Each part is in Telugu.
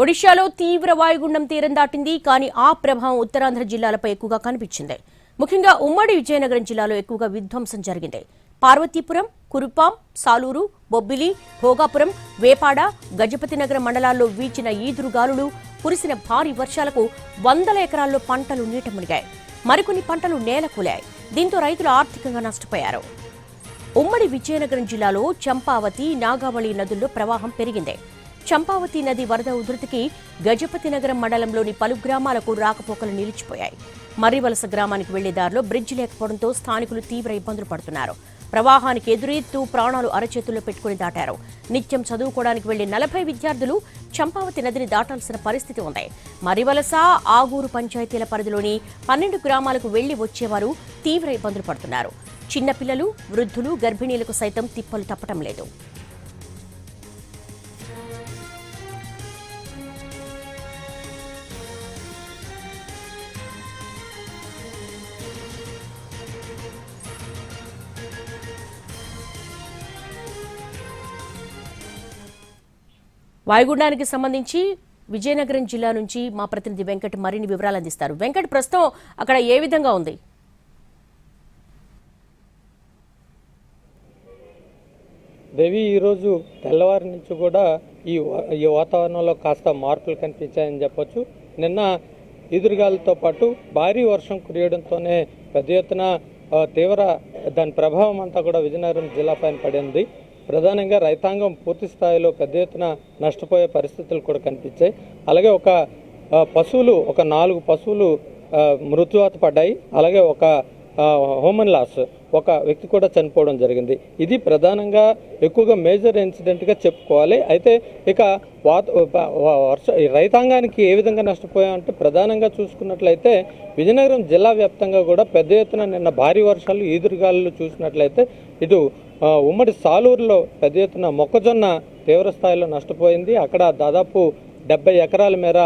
ఒడిశాలో తీవ్ర వాయుగుండం తీరం దాటింది కానీ ఆ ప్రభావం ఉత్తరాంధ్ర జిల్లాలపై ఎక్కువగా కనిపించింది. ముఖ్యంగా ఉమ్మడి విజయనగరం జిల్లాలో ఎక్కువగా విధ్వంసం జరిగింది. పార్వతీపురం కురుపాం సాలూరు బొబ్బిలి భోగాపురం వేపాడ గజపతినగరం మండలాల్లో వీచిన ఈదురుగాలులు కురిసిన భారీ వర్షాలకు వందల ఎకరాల్లో పంటలు నీట మునిగాయి మరికొన్ని పంటలు నేలకూలాయి. దీంతో రైతులు ఆర్థికంగా నష్టపోయారు. ఉమ్మడి విజయనగరం జిల్లాలో చంపావతి నాగావళి నదుల్లో ప్రవాహం పెరిగింది. చంపావతి నది వరద ఉధృతికి గజపతి నగరం మండలంలోని పలు గ్రామాలకు రాకపోకలు నిలిచిపోయాయి. మర్రివలస గ్రామానికి వెళ్ళే దారిలో బ్రిడ్జ్ లేకపోవడంతో స్థానికులు తీవ్ర ఇబ్బందులు పడుతున్నారు. ప్రవాహానికి ఎదురెత్తూ ప్రాణాలు అరచేతుల్లో పెట్టుకుని దాటారు. నిత్యం చదువుకోవడానికి వెళ్ళే నలభై విద్యార్థులు చంపావతి నదిని దాటాల్సిన పరిస్థితి ఉంది. మరివలస ఆగూరు పంచాయతీల పరిధిలోని పన్నెండు గ్రామాలకు వెళ్ళి వచ్చేవారు తీవ్ర ఇబ్బందులు పడుతున్నారు. చిన్నపిల్లలు వృద్ధులు గర్భిణీలకు సైతం తిప్పలు తప్పటం లేదు. వాయుగుండానికి సంబంధించి విజయనగరం జిల్లా నుంచి మా ప్రతినిధి వెంకట్ మరిన్ని వివరాలు అందిస్తారు. వెంకట్ ప్రస్తుతం అక్కడ ఏ విధంగా ఉంది? దేవి ఈరోజు తెల్లవారి నుంచి కూడా ఈ వా- ఈ వాతావరణంలో కాస్త మార్పులు కనిపించాయని చెప్పొచ్చు. నిన్న ఎదురుగాలతో పాటు భారీ వర్షం కురియడంతోనే పెద్ద ఎత్తున తీవ్ర దాని ప్రభావం అంతా కూడా విజయనగరం జిల్లా పైన పడింది. ప్రధానంగా రైతాంగం పూర్తి స్థాయిలో పెద్ద ఎత్తున నష్టపోయే పరిస్థితులు కూడా కనిపించాయి. అలాగే ఒక పశువులు ఒక నాలుగు పశువులు మృత్యువాత పడ్డాయి. అలాగే ఒక హ్యూమన్ లాస్ ఒక వ్యక్తి కూడా చనిపోవడం జరిగింది. ఇది ప్రధానంగా ఎక్కువగా మేజర్ ఇన్సిడెంట్గా చెప్పుకోవాలి. అయితే ఇక వాత వర్ష ఈ రైతాంగానికి ఏ విధంగా నష్టపోయామంటే ప్రధానంగా చూసుకున్నట్లయితే విజయనగరం జిల్లా వ్యాప్తంగా కూడా పెద్ద ఎత్తున నిన్న భారీ వర్షాలు ఈదురుగాలు చూసినట్లయితే ఇటు ఉమ్మడి సాలూరులో పెద్ద ఎత్తున మొక్కజొన్న తీవ్రస్థాయిలో నష్టపోయింది. అక్కడ దాదాపు డెబ్బై ఎకరాల మేర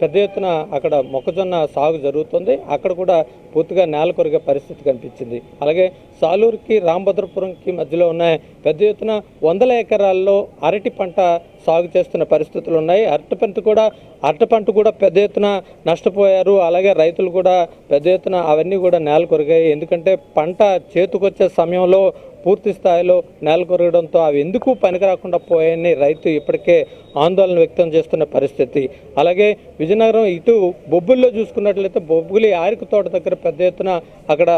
పెద్ద ఎత్తున అక్కడ మొక్కజొన్న సాగు జరుగుతుంది. అక్కడ కూడా పూర్తిగా నేల కొరిగే పరిస్థితి కనిపించింది. అలాగే సాలూరుకి రామభద్రపురంకి మధ్యలో ఉన్న పెద్ద ఎత్తున వందల ఎకరాల్లో అరటి పంట సాగు చేస్తున్న పరిస్థితులు ఉన్నాయి. అరటి పంట కూడా అరటి పంట కూడా పెద్ద ఎత్తున నష్టపోయారు. అలాగే రైతులు కూడా పెద్ద ఎత్తున అవన్నీ కూడా నేల కొరిగాయి. ఎందుకంటే పంట చేతికొచ్చే సమయంలో పూర్తి స్థాయిలో నేల కొరగడంతో అవి ఎందుకు పనికి రాకుండా పోయాయని రైతు ఇప్పటికే ఆందోళన వ్యక్తం చేస్తున్న పరిస్థితి. అలాగే విజయనగరం ఇటు బొబ్బుల్లో చూసుకున్నట్లయితే బొబ్బులి ఆరిక తోట దగ్గర పెద్ద ఎత్తున అక్కడ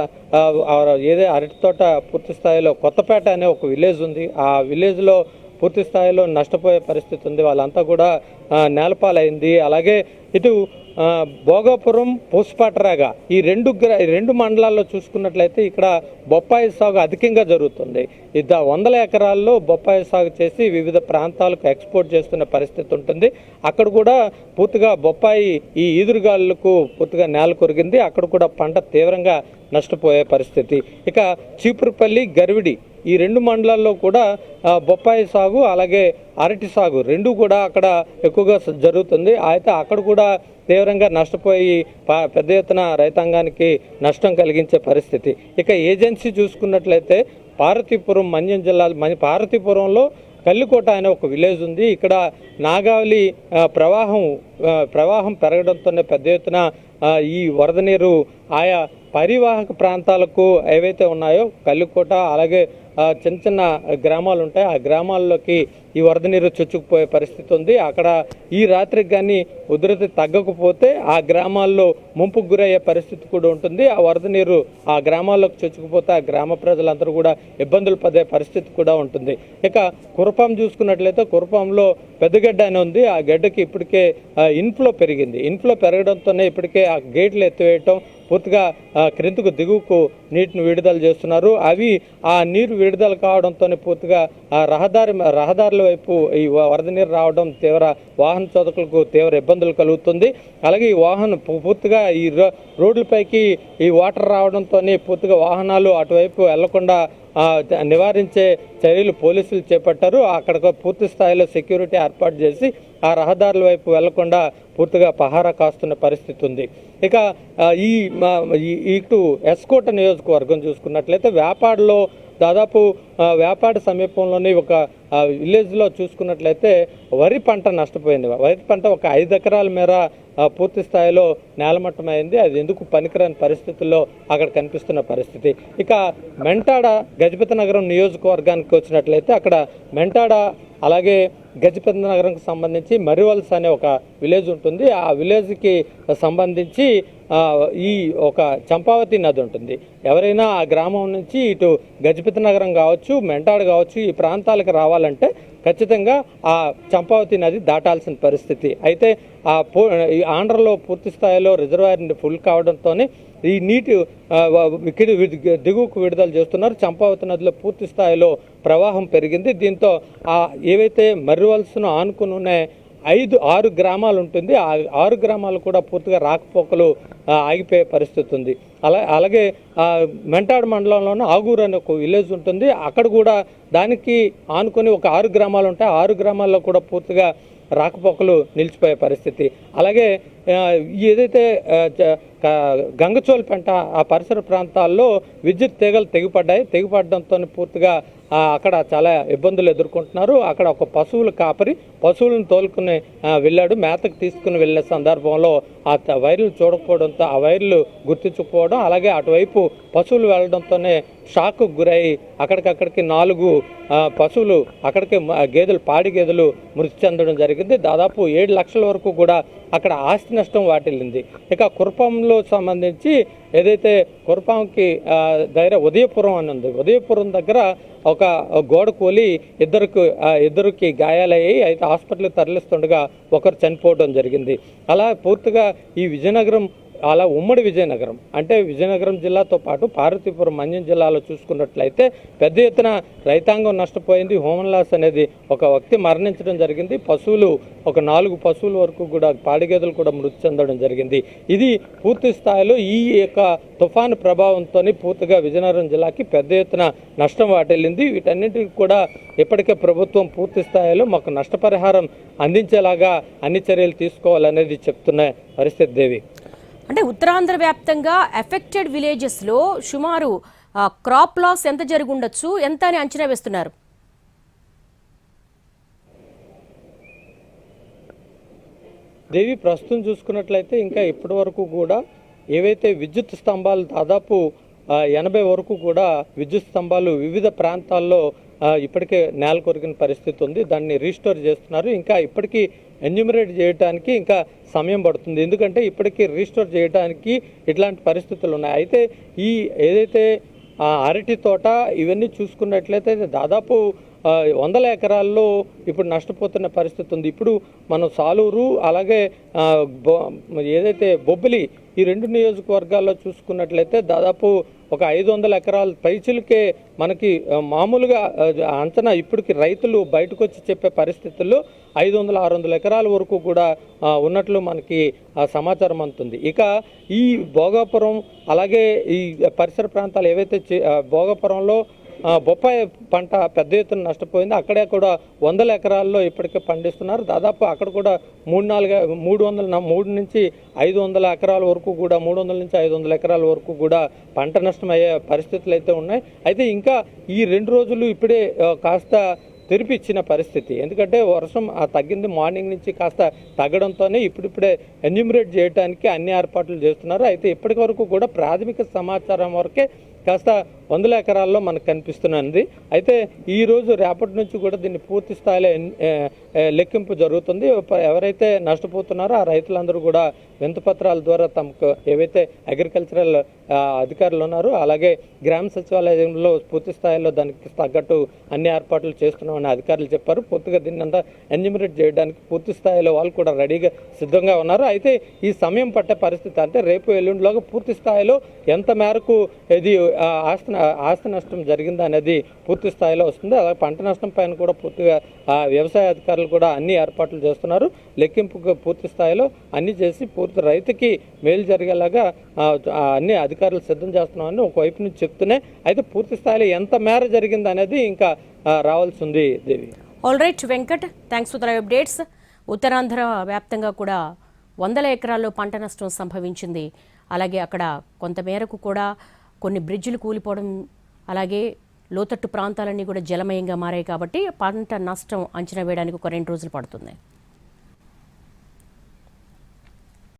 ఏదే అరటి తోట పూర్తి స్థాయిలో కొత్తపేట అనే ఒక విలేజ్ ఉంది. ఆ విలేజ్లో పూర్తి స్థాయిలో నష్టపోయే పరిస్థితి ఉంది. వాళ్ళంతా కూడా నేలపాలైంది. అలాగే ఇటు భోగాపురం పుష్పట్రాగా ఈ రెండు రెండు మండలాల్లో చూసుకున్నట్లయితే ఇక్కడ బొప్పాయి సాగు అధికంగా జరుగుతుంది. ఇద్ద వందల ఎకరాల్లో బొప్పాయి సాగు చేసి వివిధ ప్రాంతాలకు ఎక్స్పోర్ట్ చేస్తున్న పరిస్థితి ఉంటుంది. అక్కడ కూడా పూర్తిగా బొప్పాయి ఈ ఈదురుగాళ్ళకు పూర్తిగా నేల కొరిగింది. అక్కడ కూడా పంట తీవ్రంగా నష్టపోయే పరిస్థితి. ఇక చీపురుపల్లి గరివిడి ఈ రెండు మండలాల్లో కూడా బొప్పాయి సాగు అలాగే అరటి సాగు రెండు కూడా అక్కడ ఎక్కువగా జరుగుతుంది. అయితే అక్కడ కూడా తీవ్రంగా నష్టపోయి పెద్ద ఎత్తున రైతాంగానికి నష్టం కలిగించే పరిస్థితి. ఇక ఏజెన్సీ చూసుకున్నట్లయితే పార్వతీపురం మన్యం జిల్లా మన పార్వతీపురంలో కల్లికోట అనే ఒక విలేజ్ ఉంది. ఇక్కడ నాగావళి ప్రవాహం ప్రవాహం పెరగడంతోనే పెద్ద ఎత్తున ఈ వరద నీరు ఆయా పరివాహక ప్రాంతాలకు ఏవైతే ఉన్నాయో కల్లికోట అలాగే చిన్న చిన్న గ్రామాలు ఉంటాయి. ఆ గ్రామాల్లోకి ఈ వరద నీరు చొచ్చుకుపోయే పరిస్థితి ఉంది. అక్కడ ఈ రాత్రికి కానీ ఉధృతి తగ్గకపోతే ఆ గ్రామాల్లో ముంపుకు గురయ్యే పరిస్థితి కూడా ఉంటుంది. ఆ వరద నీరు ఆ గ్రామాల్లోకి చొచ్చుకుపోతే ఆ గ్రామ ప్రజలందరూ కూడా ఇబ్బందులు పడే పరిస్థితి కూడా ఉంటుంది. ఇక కురపాం చూసుకున్నట్లయితే కురపాంలో పెద్దగడ్డ అని ఉంది. ఆ గడ్డకి ఇప్పటికే ఇన్ఫ్లో పెరిగింది. ఇన్ఫ్లో పెరగడంతోనే ఇప్పటికే ఆ గేట్లు ఎత్తివేయటం పూర్తిగా క్రిందకు దిగువకు నీటిని విడుదల చేస్తున్నారు. అవి ఆ నీరు విడుదల కావడంతోనే పూర్తిగా ఆ రహదారి రహదారుల వైపు ఈ వరద నీరు రావడం తీవ్ర వాహన చోదకులకు తీవ్ర ఇబ్బందులు కలుగుతుంది. అలాగే ఈ వాహనం పూర్తిగా ఈ రో- రోడ్లపైకి ఈ వాటర్ రావడంతోనే పూర్తిగా వాహనాలు అటువైపు వెళ్ళకుండా నివారించే చర్యలు పోలీసులు చేపట్టారు. అక్కడ పూర్తి స్థాయిలో సెక్యూరిటీ ఏర్పాటు చేసి ఆ రహదారుల వైపు వెళ్ళకుండా పూర్తిగా పహారా కాస్తున్న పరిస్థితి ఉంది. ఇక ఈ మా- ఈ- ఇటు ఎస్కోట నియోజకవర్గం చూసుకున్నట్లయితే వ్యాపాడలో దాదాపు వ్యాపార సమీపంలోని ఒక విలేజ్లో చూసుకున్నట్లయితే వరి పంట నష్టపోయింది. వరి పంట ఒక ఐదు ఎకరాల మేర పూర్తి స్థాయిలో నేలమట్టం అయింది అది ఎందుకు పనికిరాని పరిస్థితుల్లో అక్కడ కనిపిస్తున్న పరిస్థితి. ఇక మెంటాడ గజపతి నగరం నియోజకవర్గానికి వచ్చినట్లయితే అక్కడ మెంటాడ అలాగే గజపతి నగరంకి సంబంధించి మరివల్స్ అనే ఒక విలేజ్ ఉంటుంది. ఆ విలేజ్కి సంబంధించి ఈ ఒక చంపావతి నది ఉంటుంది. ఎవరైనా ఆ గ్రామం నుంచి ఇటు గజపతి నగరం కావచ్చు మెంటాడు కావచ్చు ఈ ప్రాంతాలకు రావాలంటే ఖచ్చితంగా ఆ చంపావతి నది దాటాల్సిన పరిస్థితి. అయితే ఆ పూ ఈ ఆంధ్రలో పూర్తి స్థాయిలో రిజర్వాయర్ ఫుల్ కావడంతోనే ఈ నీటి ఆ, దిగువకు విడుదల చేస్తున్నారు. చంపావతి నదిలో పూర్తి స్థాయిలో ప్రవాహం పెరిగింది. దీంతో ఆ ఏవైతే మర్రివలసను ఆనుకుని ఐదు ఆరు గ్రామాలు ఉంటుంది. ఆ ఆరు గ్రామాలు కూడా పూర్తిగా రాకపోకలు ఆగిపోయే పరిస్థితి ఉంది. అలా అలాగే మెంటాడు మండలంలోనే ఆగూరు అనే ఒక విలేజ్ ఉంటుంది. అక్కడ కూడా దానికి ఆనుకొని ఒక ఆరు గ్రామాలు ఉంటాయి. ఆ ఆరు గ్రామాల్లో కూడా పూర్తిగా రాకపోకలు నిలిచిపోయే పరిస్థితి. అలాగే ఏదైతే ఆ, పెంట ఆ పరిసర ప్రాంతాల్లో విద్యుత్ తీగలు తెగిపడ్డాయి. తెగిపడడంతో పూర్తిగా అక్కడ చాలా ఇబ్బందులు ఎదుర్కొంటున్నారు. అక్కడ ఒక పశువులు కాపరి పశువులను తోలుకుని వెళ్ళాడు. మేతకు తీసుకుని వెళ్ళే సందర్భంలో ఆ త- వైర్లు చూడకపోవడంతో ఆ వైర్లు గుర్తించకపోవడం అలాగే అటువైపు పశువులు వెళ్ళడంతోనే షాక్ గురై అక్కడికక్కడికి నాలుగు పశువులు అక్కడికి గేదెలు పాడి గేదెలు మృతి చెందడం జరిగింది. దాదాపు ఏడు లక్షల వరకు కూడా అక్కడ ఆస్తి నష్టం వాటిల్లింది. ఇక కుర్పంలో సంబంధించి ఏదైతే కురపాంకి ఆ, దగ్గర ఉదయపురం అని ఉంది. ఉదయపురం దగ్గర ఒక గోడ కూలి ఇద్దరికి ఇద్దరికి గాయాలయ్యి అయితే హాస్పిటల్కి తరలిస్తుండగా ఒకరు చనిపోవడం జరిగింది. అలా పూర్తిగా ఈ విజయనగరం అలా ఉమ్మడి విజయనగరం అంటే విజయనగరం జిల్లాతో పాటు పార్వతీపురం మంజం జిల్లాలో చూసుకున్నట్లయితే పెద్ద ఎత్తున రైతాంగం నష్టపోయింది. హోమన్ లాస్ అనేది ఒక వ్యక్తి మరణించడం జరిగింది. పశువులు ఒక నాలుగు పశువుల వరకు కూడా పాడిగేదెలు కూడా మృతి చెందడం జరిగింది. ఇది పూర్తి స్థాయిలో ఈ యొక్క తుఫాను ప్రభావంతో పూర్తిగా విజయనగరం జిల్లాకి పెద్ద ఎత్తున నష్టం వాటిల్లింది. వీటన్నిటికి కూడా ఇప్పటికే ప్రభుత్వం పూర్తి స్థాయిలో మాకు నష్టపరిహారం అందించేలాగా అన్ని చర్యలు తీసుకోవాలనేది చెప్తున్న పరిస్థితి దేవి. అంటే ఉత్తరాంధ్ర వ్యాప్తంగా ఎఫెక్టెడ్ విలేజెస్లో సుమారు క్రాప్ లాస్ ఎంత జరిగి ఉండొచ్చు ఎంత అని అంచనా వేస్తున్నారు? దేవి ప్రస్తుతం చూసుకున్నట్లయితే ఇంకా ఇప్పటి వరకు కూడా ఏవైతే విద్యుత్ స్తంభాలు దాదాపు ఎనభై వరకు కూడా విద్యుత్ స్తంభాలు వివిధ ప్రాంతాల్లో ఇప్పటికే నేల కొరికిన పరిస్థితి ఉంది. దాన్ని రీస్టోర్ చేస్తున్నారు. ఇంకా ఇప్పటికీ ఎన్యూమరేట్ చేయడానికి ఇంకా సమయం పడుతుంది. ఎందుకంటే ఇప్పటికీ రీస్టోర్ చేయడానికి ఇట్లాంటి పరిస్థితులు ఉన్నాయి. అయితే ఈ ఏదైతే అరటి తోట ఇవన్నీ చూసుకున్నట్లయితే దాదాపు వందల ఎకరాల్లో ఇప్పుడు నష్టపోతున్న పరిస్థితి ఉంది. ఇప్పుడు మనం సాలూరు అలాగే బొ- ఏదైతే బొబ్బిలి ఈ రెండు నియోజకవర్గాల్లో చూసుకున్నట్లయితే దాదాపు ఒక ఐదు వందల ఎకరాల పైచులకే మనకి మామూలుగా అంచనా ఇప్పటికి రైతులు బయటకు వచ్చి చెప్పే పరిస్థితుల్లో ఐదు వందల ఆరు వందల ఎకరాల వరకు కూడా ఉన్నట్లు మనకి సమాచారం అందుతుంది. ఇక ఈ భోగాపురం అలాగే ఈ పరిసర ప్రాంతాలు ఏవైతే భోగాపురంలో బొప్పాయి పంట పెద్ద ఎత్తున నష్టపోయింది. అక్కడే కూడా వందల ఎకరాల్లో ఇప్పటికే పండిస్తున్నారు. దాదాపు అక్కడ కూడా మూడు నాలుగు మూడు వందల మూడు నుంచి ఐదు వందల ఎకరాల వరకు కూడా మూడు వందల నుంచి ఐదు వందల ఎకరాల వరకు కూడా పంట నష్టం అయ్యే పరిస్థితులు అయితే ఉన్నాయి. అయితే ఇంకా ఈ రెండు రోజులు ఇప్పుడే కాస్త తెరిపిచ్చిన పరిస్థితి. ఎందుకంటే వర్షం ఆ తగ్గింది. మార్నింగ్ నుంచి కాస్త తగ్గడంతోనే ఇప్పుడిప్పుడే ఎన్యూమరేట్ చేయడానికి అన్ని ఏర్పాట్లు చేస్తున్నారు. అయితే ఇప్పటి వరకు కూడా ప్రాథమిక సమాచారం వరకే కాస్త వందల ఎకరాల్లో మనకు కనిపిస్తున్నది. అయితే ఈ రోజు రేపటి నుంచి కూడా దీన్ని పూర్తి స్థాయిలో లెక్కింపు జరుగుతుంది. ఎవరైతే నష్టపోతున్నారో ఆ రైతులందరూ కూడా వింతపత్రాల ద్వారా తమకు ఏవైతే అగ్రికల్చరల్ అధికారులు ఉన్నారో అలాగే గ్రామ సచివాలయంలో పూర్తి స్థాయిలో దానికి తగ్గట్టు అన్ని ఏర్పాట్లు చేస్తున్నామని అధికారులు చెప్పారు. పూర్తిగా దీన్ని అంతా ఎన్యూమరేట్ చేయడానికి పూర్తి స్థాయిలో వాళ్ళు కూడా రెడీగా సిద్ధంగా ఉన్నారు. అయితే ఈ సమయం పట్టే పరిస్థితి అంటే రేపు ఎల్లుండిలోగా పూర్తి స్థాయిలో ఎంత మేరకు ఇది ఆస్తి ఆస్తి నష్టం జరిగింది అనేది పూర్తి స్థాయిలో వస్తుంది. అలాగే పంట నష్టం పైన కూడా పూర్తిగా వ్యవసాయ అధికారులు కూడా అన్ని ఏర్పాట్లు చేస్తున్నారు. లెక్కింపుకు పూర్తి స్థాయిలో అన్ని చేసి పూర్తి రైతుకి మేలు జరిగేలాగా అన్ని అధికారులు సిద్ధం చేస్తున్నామని ఒకవైపు నుంచి చెప్తూనే అయితే పూర్తి స్థాయిలో ఎంత మేర జరిగింది అనేది ఇంకా రావాల్సి ఉంది Devi. All right Venkat thanks for the updates Uttarandhra వ్యాప్తంగా కూడా వందల ఎకరాల్లో పంట నష్టం సంభవించింది. అలాగే అక్కడ కొంతమేరకు కూడా కొన్ని బ్రిడ్జిలు కూలిపోవడం అలాగే లోతట్టు ప్రాంతాలన్నీ కూడా జలమయంగా మారాయి కాబట్టి పంట నష్టం అంచనా వేయడానికి ఒక రెండు రోజులు పడుతుంది.